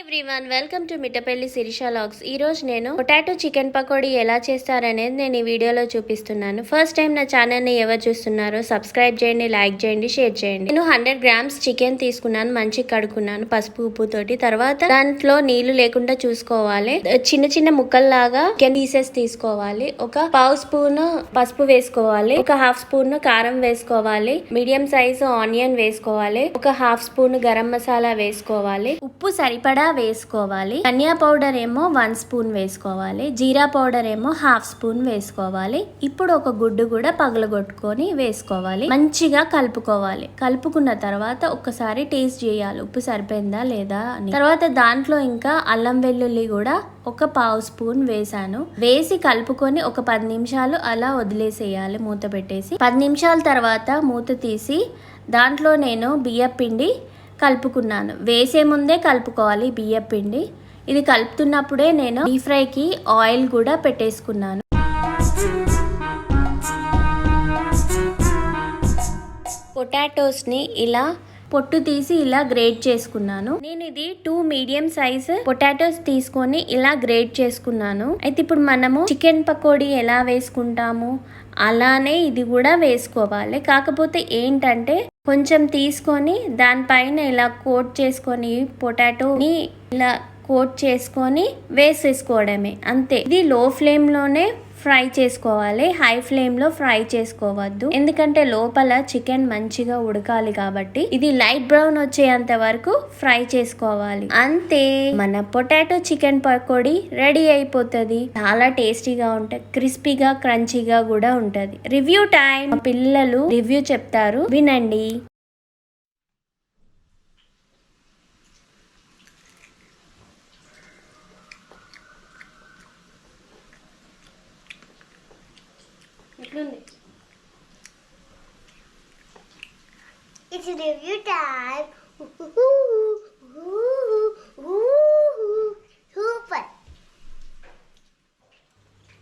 Everyone welcome to Mittapalli Sirisha vlogs ఈ రోజు నేను పొటాటో చికెన్ పకోడీ ఎలా చేస్తారనేది నేను ఈ వీడియోలో చూపిస్తున్నాను. ఫస్ట్ టైం నా ఛానల్ని ఎవరు చూస్తున్నారో సబ్స్క్రైబ్ చేయండి లైక్ చేయండి షేర్ చేయండి. నేను హండ్రెడ్ గ్రామ్స్ చికెన్ తీసుకున్నాను మంచిగా కడుక్కున్నాను పసుపు ఉప్పు తోటి. తర్వాత దాంట్లో నీళ్ళు లేకుండా చూసుకోవాలి. చిన్న చిన్న ముక్కల్లాగా చికెన్ పీసెస్ తీసుకోవాలి. ఒక పావు స్పూన్ పసుపు వేసుకోవాలి. ఒక హాఫ్ స్పూన్ కారం వేసుకోవాలి. మీడియం సైజు ఆనియన్ వేసుకోవాలి. ఒక హాఫ్ స్పూన్ గరం మసాలా వేసుకోవాలి. ఉప్పు సరిపడా వేసుకోవాలి. ధనియా పౌడర్ ఏమో వన్ స్పూన్ వేసుకోవాలి. జీరా పౌడర్ ఏమో హాఫ్ స్పూన్ వేసుకోవాలి. ఇప్పుడు ఒక గుడ్డు కూడా పగలగొట్టుకొని వేసుకోవాలి. మంచిగా కలుపుకోవాలి. కలుపుకున్న తర్వాత ఒక్కసారి టేస్ట్ చేయాలి. ఉప్పు సరిపోయిందా లేదా అని. తర్వాత దాంట్లో ఇంకా అల్లం వెల్లుల్లి కూడా ఒక పావు స్పూన్ వేసాను వేసి కలుపుకొని ఒక పది నిమిషాలు అలా వదిలేసేయాలి మూత పెట్టేసి. పది నిమిషాల తర్వాత మూత తీసి దాంట్లో నేను బియ్య పిండి కలుపుకున్నాను. వేసే ముందే కలుపుకోవాలి బియ్య పిండి. ఇది కలుపుతున్నప్పుడే నేను డీప్ ఫ్రైకి ఆయిల్ కూడా పెట్టేసుకున్నాను. పొటాటోస్ని ఇలా పొట్టు తీసి ఇలా గ్రేట్ చేసుకున్నాను. నేను ఇది టూ మీడియం సైజ్ పొటాటోస్ తీసుకొని ఇలా గ్రేట్ చేసుకున్నాను. అయితే ఇప్పుడు మనము చికెన్ పకోడీ ఎలా వేసుకుంటాము? అలానే ఇది కూడా వేసుకోవాలి. కాకపోతే ఏంటంటే కొంచెం తీసుకొని దానిపైన ఇలా కోట్ చేసుకొని పొటాటోని ఇలా కోట్ చేసుకొని వేసేసుకోవడమే అంతే. ఇది లో ఫ్లేమ్లోనే ఫ్రై చేసుకోవాలి. హై ఫ్లేమ్లో ఫ్రై చేసుకోవద్దు. ఎందుకంటే లోపల చికెన్ మంచిగా ఉడకాలి కాబట్టి ఇది లైట్ బ్రౌన్ వచ్చేంత వరకు ఫ్రై చేసుకోవాలి. అంతే. మన పొటాటో చికెన్ పకోడీ రెడీ అయిపోతుంది. చాలా టేస్టీగా ఉంటుంది. క్రిస్పీగా క్రంచీగా కూడా ఉంటుంది. రివ్యూ టైం పిల్లలు రివ్యూ చెప్తారు. వినండి. gegründet. It's a new time.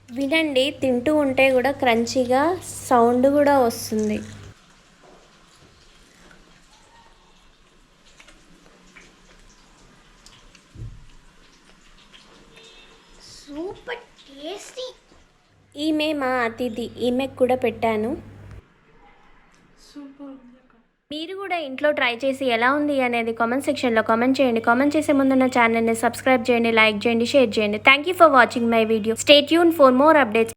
వినండి తింటూ ఉంటే కూడా క్రంచిగా సౌండ్ కూడా వస్తుంది సూపర్ టేస్టీ ఈమె మా అతిథి ఈమెకు కూడా పెట్టాను. మీరు కూడా ఇంట్లో ట్రై చేసి ఎలా ఉంది అనేది కామెంట్ సెక్షన్లో కామెంట్ చేయండి. కామెంట్ చేసే ముందు నా ఛానల్ని సబ్స్క్రైబ్ చేయండి లైక్ చేయండి షేర్ చేయండి. Thank you for watching my video stay tune for more updates